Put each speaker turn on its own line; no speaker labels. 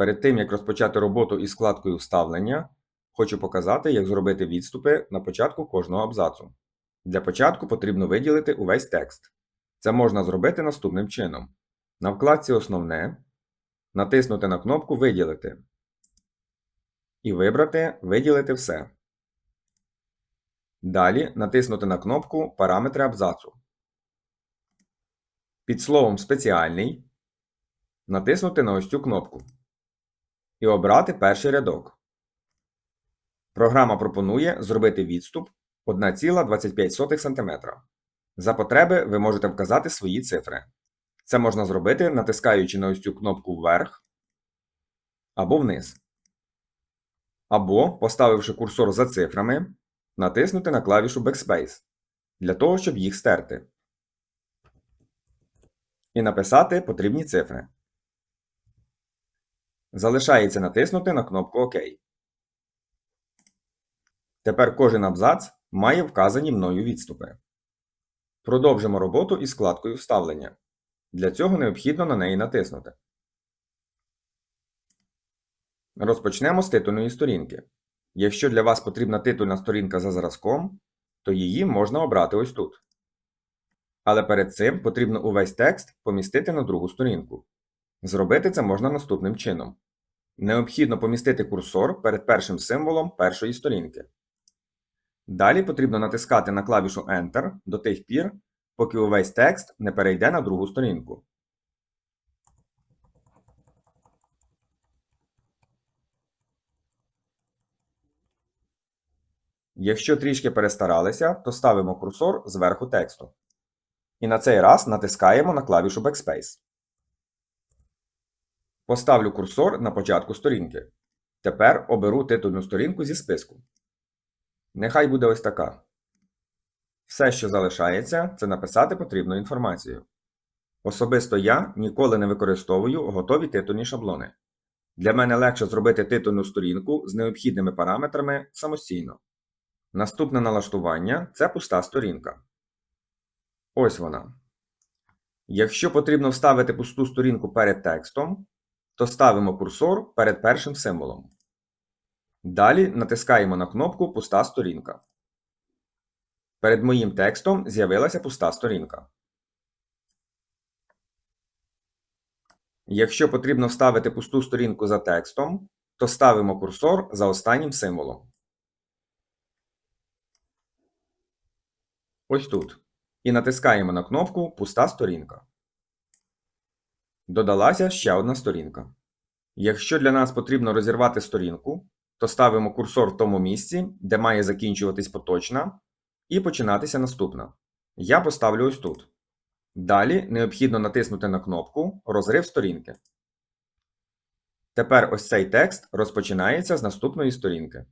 Перед тим, як розпочати роботу із складкою вставлення, хочу показати, як зробити відступи на початку кожного абзацу. Для початку потрібно виділити увесь текст. Це можна зробити наступним чином. На вкладці Основне натиснути на кнопку Виділити і вибрати Виділити все. Далі натиснути на кнопку Параметри абзацу. Під словом Спеціальний натиснути на ось цю кнопку і обрати перший рядок. Програма пропонує зробити відступ 1,25 см. За потреби ви можете вказати свої цифри. Це можна зробити, натискаючи на ось цю кнопку вверх або вниз. Або, поставивши курсор за цифрами, натиснути на клавішу Backspace для того, щоб їх стерти. І написати потрібні цифри. Залишається натиснути на кнопку ОК. Тепер кожен абзац має вказані мною відступи. Продовжимо роботу із складкою вставлення. Для цього необхідно на неї натиснути. Розпочнемо з титульної сторінки. Якщо для вас потрібна титульна сторінка за зразком, то її можна обрати ось тут. Але перед цим потрібно увесь текст помістити на другу сторінку. Зробити це можна наступним чином. Необхідно помістити курсор перед першим символом першої сторінки. Далі потрібно натискати на клавішу Enter до тих пір, поки увесь текст не перейде на другу сторінку. Якщо трішки перестаралися, то ставимо курсор зверху тексту. І на цей раз натискаємо на клавішу Backspace. Поставлю курсор на початку сторінки. Тепер оберу титульну сторінку зі списку. Нехай буде ось така. Все, що залишається, це написати потрібну інформацію. Особисто я ніколи не використовую готові титульні шаблони. Для мене легше зробити титульну сторінку з необхідними параметрами самостійно. Наступне налаштування це пуста сторінка. Ось вона. Якщо потрібно вставити пусту сторінку перед текстом, то ставимо курсор перед першим символом. Далі натискаємо на кнопку Пуста сторінка. Перед моїм текстом з'явилася пуста сторінка. Якщо потрібно вставити пусту сторінку за текстом, то ставимо курсор за останнім символом. Ось тут. І натискаємо на кнопку Пуста сторінка. Додалася ще одна сторінка. Якщо для нас потрібно розірвати сторінку, то ставимо курсор в тому місці, де має закінчуватись поточна, і починатися наступна. Я поставлю ось тут. Далі необхідно натиснути на кнопку Розрив сторінки. Тепер ось цей текст розпочинається з наступної сторінки.